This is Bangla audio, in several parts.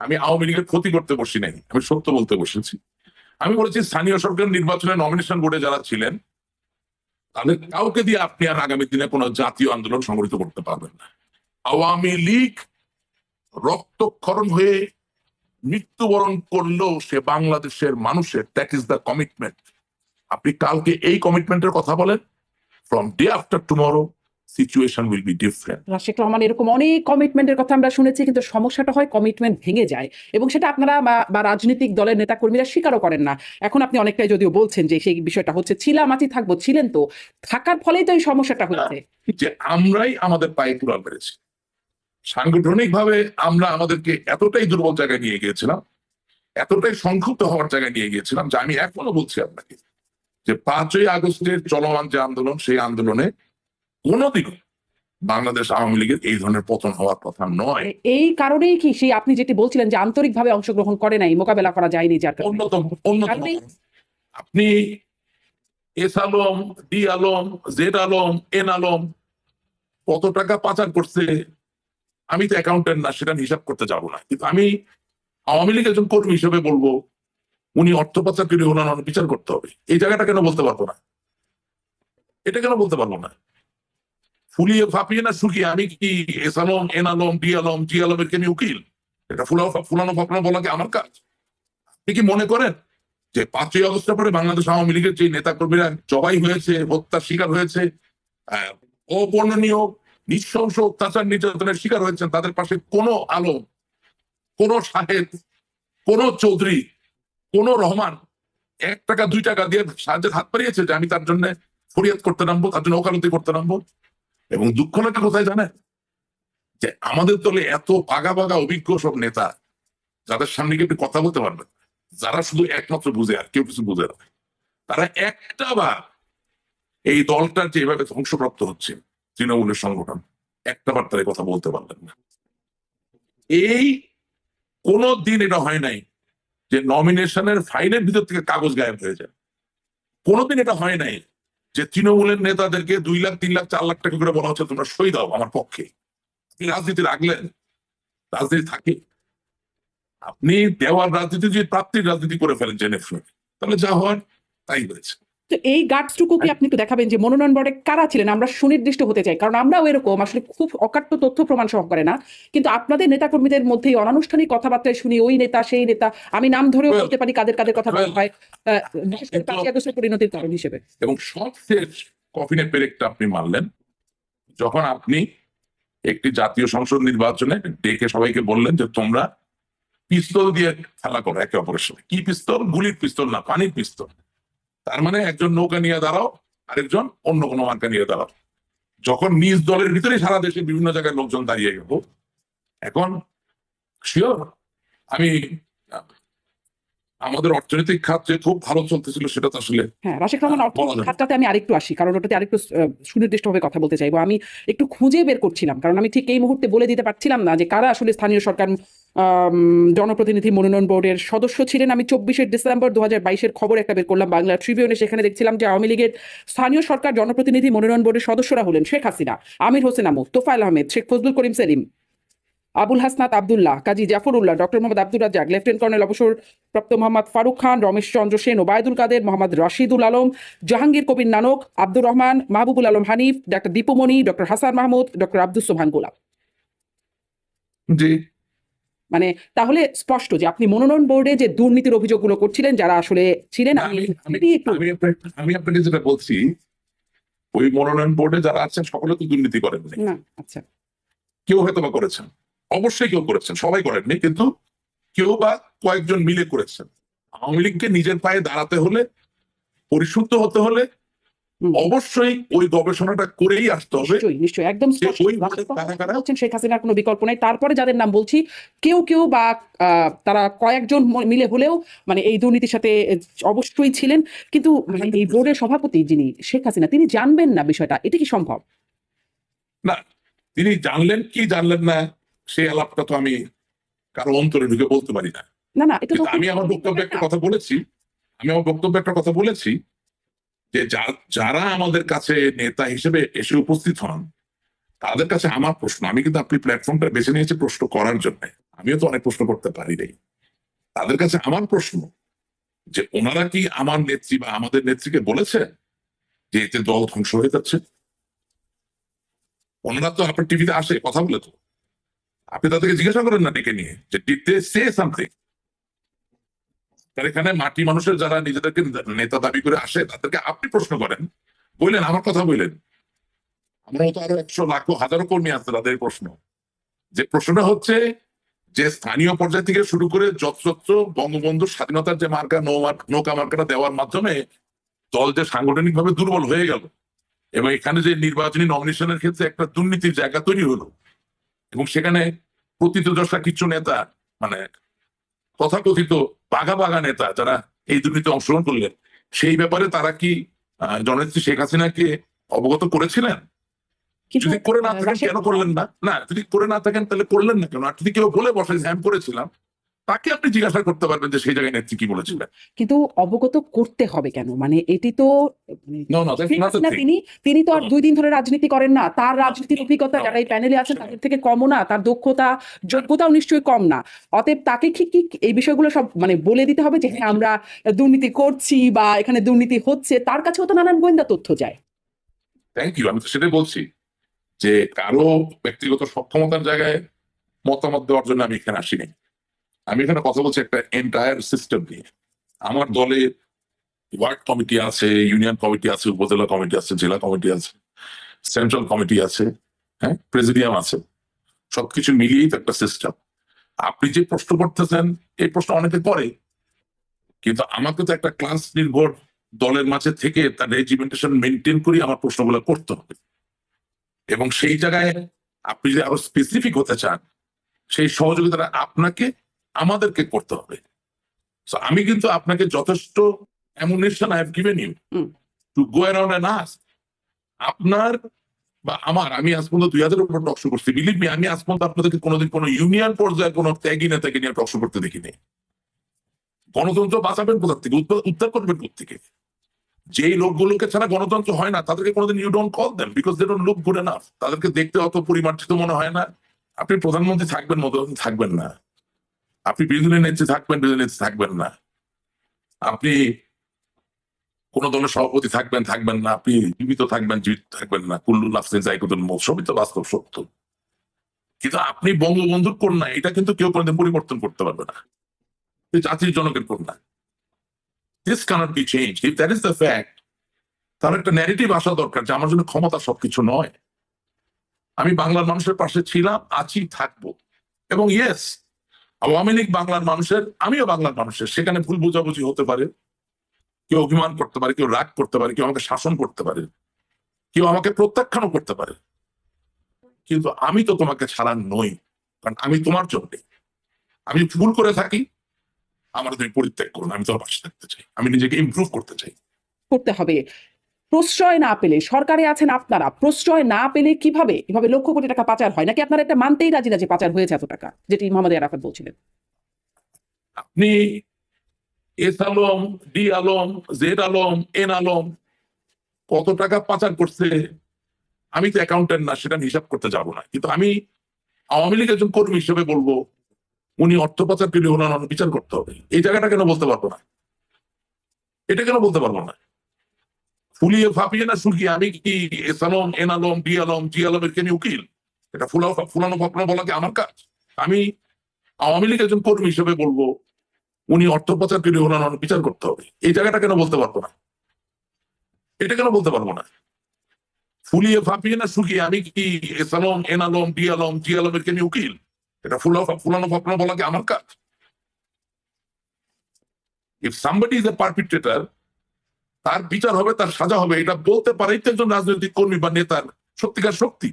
আমি আওয়ামী লীগের ক্ষতি করতে বসি নাই, আমি সত্য বলতে বসেছি। আমি বলেছি, স্থানীয় সরকার নির্বাচনে নমিনেশন বোর্ডে যারা ছিলেন, তাদের কাউকে দিয়ে আপনি আর আগামী দিনে কোনো জাতীয় আন্দোলন সংগঠিত করতে পারবেন না। আওয়ামী লীগ রক্তক্ষরণ হয়ে মৃত্যুবরণ করলেও সে বাংলাদেশের মানুষের দ্যাট ইজ দ্য কমিটমেন্ট আপনি কালকে এই কমিটমেন্টের কথা বলেন from day after tomorrow situation will be different Rashek Rahman এরকম অনেক কমিটমেন্টের কথা আমরা শুনেছি কিন্তু সমস্যাটা হয় কমিটমেন্ট ভেঙে যায়। এবং সেটা আপনারা বা- রাজনৈতিক দলের নেতাকর্মীরা স্বীকারও করেন না। এখন আপনি অনেকটাই যদিও বলছেন যে সেই বিষয়টা হচ্ছে ছিলাম আছি থাকব ছিলেন তো। থাকার ফলেই তো এই সমস্যাটা হচ্ছে। যে আমরাই আমাদের পায়ে কুড়াল মেরেছি। সাংগঠনিক ভাবে আমরা আমাদেরকে এতটাই দুর্বল জায়গায় নিয়ে গিয়েছিলাম এতটাই সংক্ষুব্ধ হওয়ার জায়গায় নিয়ে গিয়েছিলাম যে আমি এখনও বলছি আপনাকে যে পাঁচই আগস্টের চলমান যে আন্দোলন সেই আন্দোলনে কোনোদিনও বাংলাদেশ আওয়ামী লীগের এই ধরনের পতন হওয়ার কথা নয়। এই কারণেই কি সেই আপনি যেটি বলছিলেন যে আন্তরিকভাবে অংশগ্রহণ করে নাই মোকাবেলা করা যায়নি যার অন্যতম অন্যতম। আপনি S Alam D Alam Z Alam N Alam কত টাকা পাচার করছে আমি তো অ্যাকাউন্টেন্ট না সেটা হিসাব করতে যাব না। কিন্তু আমি আওয়ামী লীগ একজন কর্মী হিসেবে বলব উনি অর্থ পাচার করে ওনার বিচার করতে হবে। এই জায়গাটা কেন বলতে পারব না? এটা কেন বলতে পারব না? ফুলিয়ে ফাঁপিয়ে না শুকিয়ে? আমি কি S Alam N Alam D Alam G আলমের আমি উকিল? এটা ফুলানো ফুলানো ফাঁপানো বলা কি আমার কাজ? আপনি কি মনে করেন যে পাঁচই আগস্টের পরে বাংলাদেশ আওয়ামী লীগের যে নেতা কর্মীরা জবাই হয়েছে, হত্যার শিকার হয়েছে অবর্ণনীয় নৃশংস অত্যাচার নির্যাতনের শিকার হয়েছেন, তাদের পাশে কোনো আলম, কোন সাহেব কোন চৌধুরী, কোন রহমান এক টাকা, দুই টাকা দিয়ে সাহায্যের হাত বাড়িয়েছে যে আমি তার জন্য ফরিয়াদ করতে নামবো, তার জন্য ওকালতি করতে নামবো? এবং দুঃখ লাগে কোথায় জানেন যে আমাদের দলে এত পাগা পাগা অভিজ্ঞ সব নেতা, যাদের সামনে আপনি কথা বলতে পারবেন, যারা শুধু একমাত্র বুঝে আর কেউ কিছু বুঝে না। তারা একটা বার এই দলটার যেভাবে ধ্বংসপ্রাপ্ত হচ্ছে, তৃণমূলের সংগঠন, একটা বার তারা কথা বলতে পারলেন না। এই কোন দিন এটা হয় নাই যে নমিনেশনের ফাইলের ভিতর থেকে কাগজ গায়েব হয়ে যায়। কোনোদিন এটা হয় নাই যে তৃণমূলের নেতাদেরকে দুই লাখ, তিন লাখ, চার লাখ টাকা করে বলা হচ্ছে, তোমরা সই দাও আমার পক্ষে। আপনি রাজনীতি রাখলেন, রাজনীতি থাকে। আপনি দেওয়ার রাজনীতি যদি প্রাপ্তির রাজনীতি করে ফেলেন, জেনে ফেলেন। তাহলে যা হয় তাই হয়েছে। তো এই গার্ডসটুকু কি আপনি একটু দেখাবেন যে মনোনয়ন বোর্ডে কারা ছিলেন? আমরা সুনির্দিষ্ট হতে চাই। কারণ আমরাও এরকম আসলে খুব অকাট্য তথ্য প্রমাণ সহকারে না। কিন্তু আপনাদের নেতাকর্মীদের মধ্যে অনানুষ্ঠানিক কথাবার্তায় শুনি ওই নেতা সেই নেতা আমি নাম ধরেও বলতে পারি কাদের কাদের কথা বলা হয় পরিণতির কারণ হিসেবে। এবং সবশেষ কফিনের পেরেকটা আপনি মারলেন। যখন আপনি একটি জাতীয় সংসদ নির্বাচনে ডেকে সবাইকে বললেন যে তোমরা পিস্তল দিয়ে খেলা করো একে অপরের সাথে। কি পিস্তল? গুলির পিস্তল না পানির পিস্তল। তার মানে একজন নৌকা নিয়ে দাঁড়াও আরেকজন অন্য কোনো মার্কা নিয়ে দাঁড়াও। যখন নিজ দলের ভিতরে সারা দেশের বিভিন্ন জায়গায় লোকজন দাঁড়িয়ে গেল এখন শিওর আমি আমাদের অর্থনৈতিক খাত যে খুব ভালো চলতেছিল সেটা তো আসলে হ্যাঁ রাশেক রহমান অর্থনৈতিক খাতটাতে আমি আরেকটু আসি কারণ ওটাতে আরেকটু সুনির্দিষ্টভাবে কথা বলতে চাইব। আমি একটু খুঁজে বের করছিলাম কারণ আমি ঠিক এই মুহূর্তে বলে দিতে পারছিলাম না যে কারা আসলে স্থানীয় সরকার জনপ্রতিনিধি মনোনয়ন বোর্ডের সদস্য ছিলেন। আমি চব্বিশে ডিসেম্বর দু হাজার বাইশের খবর একটা বের করলাম বাংলা ট্রিবিউনে। সেখানে দেখছিলাম যে আওয়ামী লীগের স্থানীয় সরকার জনপ্রতিনিধি মনোনয়ন বোর্ডের সদস্যরা হলেন Sheikh Hasina, Amir Hossain Amu, Tofail Ahmed, Sheikh Fazlul Karim Selim, Abul Hasnat Abdullah, Kazi Zafrullah, doctor Mohammad Abdur Razzaque, lieutenant colonel অবসর প্রাপ্ত Mohammad Faruk Khan, Ramesh Chandra Sen, Obaidul Quader, Mohammad Rashidul Alam, Jahangir Kabir Nanak, Abdur Rahman, Mahbubul Alam Hanif, doctor Dipu Moni doctor Hasan Mahmud, doctor Abdul সোহান গোলাপ যে মানে তাহলে স্পষ্ট যে আপনি মনোনয়ন বোর্ডে যে দুর্নীতির অভিযোগগুলো করছিলেন যারা আসলে ছিলেন আমি আপনাকে যেটা বলছি ওই মনোনয়ন বোর্ডে যারা আছেন সকলে তো দুর্নীতি করেন না। আচ্ছা। কেউ হয়তো বা করেছেন। অবশ্যই কেউ করেছেন সবাই করেননি কিন্তু কেউ বা কয়েকজন মিলে করেছেন। আওয়ামী লীগকে নিজের পায়ে দাঁড়াতে হলে পরিশুদ্ধ হতে হলে। অবশ্যই ওই গবেষণাটা করেই আসতে হবে। নিশ্চয়ই নিশ্চয়ই। একদম বলছেন শেখ হাসিনার কোনো বিকল্প নেই। তারপরে যাদের নাম বলছি কেউ কেউ বা তারা কয়েকজন মিলে হলেও মানে এই দুর্নীতির সাথে অবশ্যই ছিলেন। কিন্তু মানে এই বোর্ডের সভাপতি যিনি শেখ হাসিনা তিনি জানবেন না বিষয়টা। এটা কি সম্ভব? না তিনি জানলেন কি জানলেন না সেই আলাপটা তো আমি কারও অন্তরে ঢুকে বলতে পারি না। না না এটা আমি আমার বক্তব্যে একটা কথা বলেছি। আমি আমার বক্তব্যে একটা কথা বলেছি যে যারা আমাদের কাছে নেতা হিসেবে এসে উপস্থিত হন, তাদের কাছে আমার প্রশ্ন, আমি কিন্তু আপনি প্ল্যাটফর্মটা বেছে নিয়েছি প্রশ্ন করার জন্য, আমিও তো অনেক প্রশ্ন করতে পারি নাই। তাদের কাছে আমার প্রশ্ন যে ওনারা কি আমার নেত্রী বা আমাদের নেত্রীকে বলেছে যে এতে দল ধ্বংস হয়ে যাচ্ছে? ওনারা তো আপনার টিভিতে আসে, কথা বলে তো। আপনি তাদেরকে জিজ্ঞাসা করেন না ডেকে নিয়ে যে ডিড সে সামথিং এখানে মাটি মানুষের যারা নিজেদেরকে নেতা দাবি করে আসে, তাদেরকে আপনি প্রশ্ন করেন। বললেন, আমার কথা বললেন। আমার তো আরও একশো লাখ হাজারো কর্মী আছে তাদের প্রশ্ন। যে প্রশ্নটা হচ্ছে যে স্থানীয় পর্যায় থেকে শুরু করে যত্রত্র বঙ্গবন্ধুর স্বাধীনতার যে মার্কা নৌকা মার্কাটা দেওয়ার মাধ্যমে দল যে সাংগঠনিক ভাবে দুর্বল হয়ে গেল এবং এখানে যে নির্বাচনী নমিনেশনের ক্ষেত্রে একটা দুর্নীতির জায়গা তৈরি হলো এবং সেখানে প্রতিদ্বন্দ্বী কিছু নেতা মানে তথাকথিত বাঘা বাঘা নেতা যারা এই দুর্নীতি অংশগ্রহণ করলেন সেই ব্যাপারে তারা কি আহ, জননেত্রী শেখ হাসিনাকে অবগত করেছিলেন? যদি করে না থাকেন কেন করলেন না? না যদি করে না থাকেন তাহলে করলেন না কেন? আর যদি কেউ বলে বসে হ্যাম করেছিলাম। তাকে আপনি জিজ্ঞাসা করতে পারবেন যে সেই জায়গায় নেত্রী কি বলেছিলেন কিন্তু অবগত করতে হবে কেন? মানে এটি তো. তিনি তিনি তো আর দুই দিন ধরে রাজনীতি করেন না। তার রাজনীতির অভিজ্ঞতা. যারা এই প্যানেলে আছেন তাদের থেকে কমও না। তার দক্ষতা যোগ্যতাও নিশ্চয়ই কম না। অতএব তাকে কি কি এই বিষয়গুলো সব মানে বলে দিতে হবে যে হ্যাঁ আমরা দুর্নীতি করছি বা এখানে দুর্নীতি হচ্ছে। তার কাছেও তো নানান গোয়েন্দা তথ্য যায়। থ্যাংক ইউ আমি তো সেটাই বলছি যে কারও ব্যক্তিগত সক্ষমতার জায়গায় মতামত দেওয়ার জন্য আমি এখানে আসিনি। আমি এখানে কথা বলছি একটা এন্টায়ার সিস্টেম নিয়ে। আমার দলে ওয়ার্ড কমিটি আছে, ইউনিয়ন কমিটি আছে, উপজেলা কমিটি আছে, জেলা কমিটি আছে সেন্ট্রাল কমিটি আছে হ্যাঁ প্রেসিডিয়াম আছে। সবকিছু মিলিয়েই তো একটা সিস্টেম আপনি যে প্রশ্ন করতেছেন, এই প্রশ্ন অনেকে করে। কিন্তু আমাকে তো একটা ক্লাস নির্ভর দলের মাঝে থেকে তার রেজিমেন্টেশন মেনটেন করে আমার প্রশ্নগুলো করতে হবে। এবং সেই জায়গায় আপনি যদি আরও স্পেসিফিক হতে চান, সেই সহযোগিতাটা আপনাকে আমাদেরকে করতে হবে। আমি কিন্তু আপনাকে যথেষ্ট ammunition I have given you to go around and ask আপনার বা আমার আমি আজ পর্যন্ত দুই উপর টকশো করছি। বিলিভ মি আমি আজ পর্যন্ত আপনাদেরকে কোনোদিন কোনো ইউনিয়ন পর্যায়ে কোনো ত্যাগী নেতাকে নিয়ে টকশো করতে দেখিনি। গণতন্ত্র বাঁচাবেন কোথা থেকে? উদ্ধার- উদ্ধার করবেন থেকে? যেই লোকগুলোকে ছাড়া গণতন্ত্র হয় না তাদেরকে কোনোদিন you don't call them because they don't look good enough তাদেরকে দেখতে অত পরিমার্জিত মনে হয় না। আপনি প্রধানমন্ত্রী থাকবেন মতো থাকবেন না। আপনি বিরোধী নেত্রী থাকবেন, বিরোধী নেত্রী থাকবেন না। আপনি কোন দলের সভাপতি থাকবেন থাকবেন না। আপনি জীবিত থাকবেন জীবিত থাকবেন না। কুল্লু নাফসিন জাইকুতুল মৌত সবই তো বাস্তব সত্য। কিন্তু আপনি বঙ্গবন্ধুর কন্যা, এটা কিন্তু কেউ কোনোদিন পরিবর্তন করতে পারবে না। জাতির জনকের কন্যা। This cannot be change if that is the fact তার একটা ন্যারেটিভ আসা দরকার যে আমার জন্য ক্ষমতা সবকিছু নয়। আমি বাংলার মানুষের পাশে ছিলাম, আছি, থাকব। এবং ইয়েস আওয়ামী লীগ বাংলার মানুষের, আমিও বাংলার মানুষের, সেখানে ভুল বোঝাবুঝি হতে পারে। কেউ অভিমান করতে পারে, কেউ রাগ করতে পারে, কেউ আমাকে শাসন করতে পারে, কেউ আমাকে প্রত্যাখ্যানও করতে পারে। কিন্তু আমি তো তোমাকে ছাড়া নই, কারণ আমি তোমার জন্য। আমি ভুল করে থাকি, আমার তুমি পরিত্যাগ করুন আমি তোমার পাশে থাকতে চাই। আমি নিজেকে ইমপ্রুভ করতে চাই। করতে হবে। প্রশ্রয় না পেলে, সরকারে আছেন আপনারা, প্রশ্রয় না পেলে কীভাবে? এভাবে লক্ষ কোটি টাকা পাচার হয়? নাকি আপনারা এটা মানতেই রাজি না যে পাচার হয়েছে এত টাকা? যেটি মোহাম্মদ আরাফাত বলছিলেন। আপনি S Alam, D Alam, Z Alam, N Alam কত টাকা পাচার করছে? আমি তো অ্যাকাউন্টেন্ট না, সেটা হিসাব করতে যাব না। কিন্তু আমি আওয়ামী লীগ একজন কর্মী হিসেবে বলব, উনি অর্থ পাচার পেলে ওনার বিচার করতে হবে। এই জায়গাটা কেন বলতে পারব না? এটা কেন বলতে পারব না? ফুলিয়ে ফাঁপিয়ে না শুকিয়ে, আমি কি S Alam N Alam D Alam G আলমের কেন উকিল? এটা ফুলাও, ফুলানো ফাঁপানো বলা কি আমার কাজ? আমি আওয়ামী লীগ একজন কর্মী হিসেবে বলব, উনি অর্থ পাচার করে ওনার বিচার করতে হবে। এই জায়গাটা কেন বলতে পারব না? এটা কেন বলতে পারব না? ফুলিয়ে ফাঁপিয়ে না শুকিয়ে, আমি কি S Alam N Alam D Alam G আলমের কেন উকিল? এটা ফুলাও, ফুলানো ফাঁপানো বলা কি আমার কাজ? If somebody is a perpetrator তার বিচার হবে তার সাজা হবে এটা বলতে পারে একজন রাজনৈতিক কর্মী বা নেতার সত্যিকার শক্তি।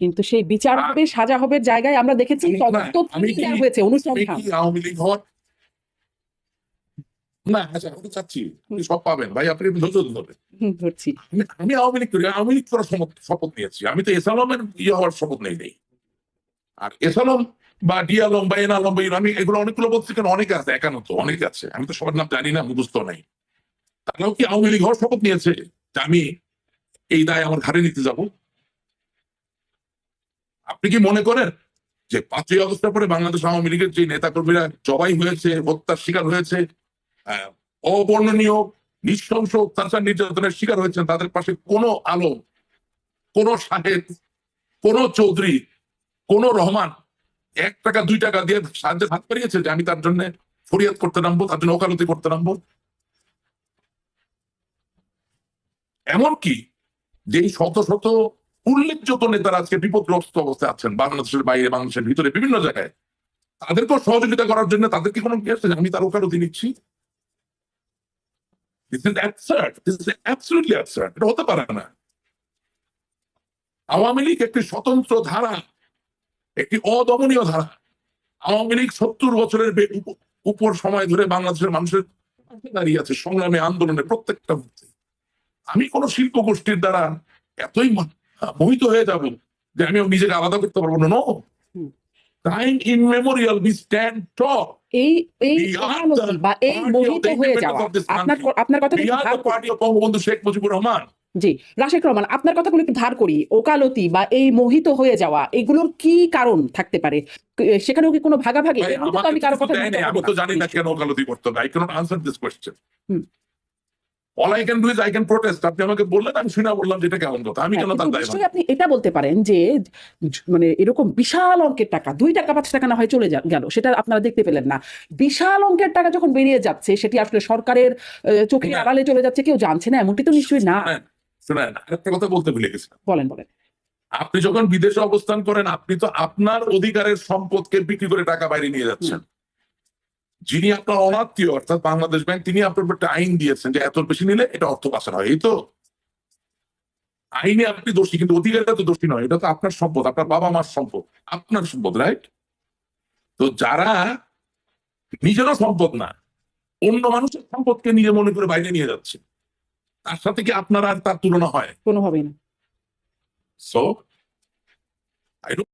কিন্তু সেই বিচার হবে সাজা হবে জায়গায় আমরা দেখেছি তদন্ত হয়েছে অনুসন্ধান। কি আওয়ামী লীগ হওয়ার? না আচ্ছা আমি চাচ্ছি আপনি সব পাবেন ভাই আপনি ধৈর্য ধরবেন ধরছি। আমি আওয়ামী লীগ করি আওয়ামী লীগ করার শপথ নিয়েছি। আমি তো এসালমের ইয়ে হওয়ার শপথ নেই নেই। আর এসালম বা আমি এগুলো অনেকগুলো কেন? আছে একান্ন তো অনেকে আছে। আমি তো সবার নাম জানি না মুখস্থ নাই। তারাও কি আওয়ামী লীগ হওয়ার শপথ নিয়েছে যে আমি এই দায় আমার ঘাড়ে নিতে যাব। আপনি কি মনে করেন যে পাঁচই আগস্টের পরে বাংলাদেশ আওয়ামী লীগের যে নেতা কর্মীরা জবাই হয়েছে, হত্যার শিকার হয়েছে অবর্ণনীয়, নৃশংস অত্যাচার নির্যাতনের শিকার হয়েছেন, তাদের পাশে কোনো আলো, কোনো সাহেব কোনো চৌধুরী, কোন রহমান এক টাকা, দুই টাকা দিয়ে সাহায্যের হাত পাড়িয়েছে যে আমি তার জন্য ফরিয়াদ করতে নামবো, তার জন্য ওকালতি করতে নামবো। এমনকি যেই শত শত উল্লেখযোগ্য নেতারা আজকে বিপদগ্রস্ত অবস্থায় আছেন, বাংলাদেশের বাইরে, বাংলাদেশের ভিতরে, বিভিন্ন জায়গায়, তাদেরকেও সহযোগিতা করার জন্য তাদেরকে কোনো কি আমি তার ওকালতি নিচ্ছি। হতে পারে না। আওয়ামী লীগ একটি স্বতন্ত্র ধারা, একটি অদমনীয় ধারা। আওয়ামী লীগ সত্তর বছরের উপর সময় ধরে বাংলাদেশের মানুষের দাঁড়িয়ে আছে সংগ্রামে আন্দোলনে প্রত্যেকটা মুহূর্তে। আমি কোন শিল্প গোষ্ঠীর দ্বারা এতই মোহিত হয়ে যাব যে আমি নিজেকে আলাদা করতে পারব না no time in memorial stand top এই এই We are ওকালতি the বা এই মোহিত হয়ে যাওয়া আপনার আপনার কথা we are the party of Bangabandhu Sheikh Mujibur Rahman ji Rashek Rahman আপনার কথাগুলো একটু ধার করি ওকালতি বা এই মোহিত হয়ে যাওয়া এগুলোর কি কারণ থাকতে পারে? সেখানেও কি কোনো ভাগাভাগি? আমি কারও কথা আমি তো জানি না কেন ওকালতি করতে হবে I cannot answer this question hmm. All I can do is I can protest আপনি আমাকে বললেন আমি শুনে বললাম যেটা কেমন কথা। আমি কেন তার হ্যাঁ, আপনি এটা বলতে পারেন যে মানে এরকম বিশাল অঙ্কের টাকা দুই টাকা পাঁচ টাকা না হয় চলে গেল। সেটা আপনারা দেখতে পেলেন না। বিশাল অঙ্কের টাকা যখন বেরিয়ে যাচ্ছে সেটি আসলে সরকারের চোখের আড়ালে চলে যাচ্ছে কেউ জানছে না এমনটি তো নিশ্চয়ই না। শুনেন, একটা কথা বলতে ভুলে গেছি। বলেন বলেন। আপনি যখন বিদেশে অবস্থান করেন আপনি তো আপনার অধিকারের সম্পদকে বিক্রি করে টাকা বাইরে নিয়ে যাচ্ছেন। যিনি আপনার অনাত্মীয় অর্থাৎ বাংলাদেশ ব্যাংক তিনি আপনার একটা আইন দিয়েছেন যে এত বেশি নিলে এটা অর্থ পাচার হয় এই তো? আইনে আপনি দোষী কিন্তু অধিকারটা তো দোষী নয় এটা তো আপনার সম্পদ আপনার বাবা মার সম্পদ আপনার সম্পদ রাইট তো যারা নিজেরও সম্পদ না অন্য মানুষের সম্পদকে নিজে মনে করে বাইরে নিয়ে যাচ্ছে তার সাথে কি আপনার আর তার তুলনা হয়? কোনোভাবেই না। I don't